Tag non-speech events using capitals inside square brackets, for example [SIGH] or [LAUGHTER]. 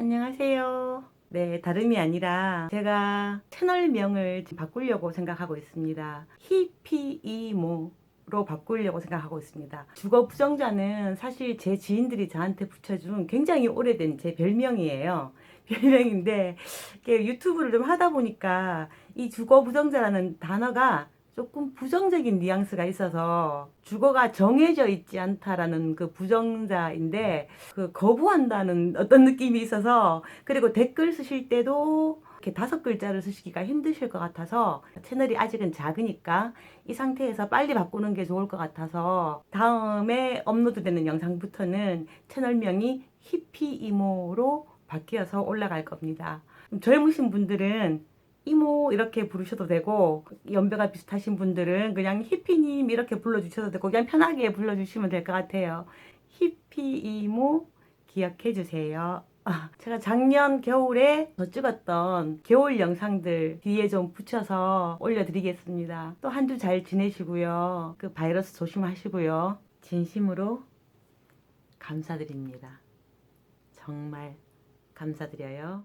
안녕하세요. 네, 다름이 아니라 제가 채널명을 바꾸려고 생각하고 있습니다. 히피이모 로 바꾸려고 생각하고 있습니다. 주거 부정자는 사실 제 지인들이 저한테 붙여준 굉장히 오래된 제 별명이에요. [LAUGHS] 별명인데 유튜브를 좀 하다 보니까 이 주거 부정자라는 단어가 조금 부정적인 뉘앙스가 있어서 주거가 정해져 있지 않다라는 그 부정자인데 그 거부한다는 어떤 느낌이 있어서 그리고 댓글 쓰실 때도 이렇게 다섯 글자를 쓰시기가 힘드실 것 같아서 채널이 아직은 작으니까 이 상태에서 빨리 바꾸는 게 좋을 것 같아서 다음에 업로드되는 영상부터는 채널명이 히피 이모로 바뀌어서 올라갈 겁니다. 젊으신 분들은 이모 이렇게 부르셔도 되고 연배가 비슷하신 분들은 그냥 히피님 이렇게 불러주셔도 되고 그냥 편하게 불러주시면 될 것 같아요. 히피 이모 기억해 주세요. 아, [LAUGHS] 제가 작년 겨울에 저 찍었던 겨울 영상들 뒤에 좀 붙여서 올려드리겠습니다. 또 한 주 잘 지내시고요. 그 바이러스 조심하시고요. 진심으로 감사드립니다. 정말 감사드려요.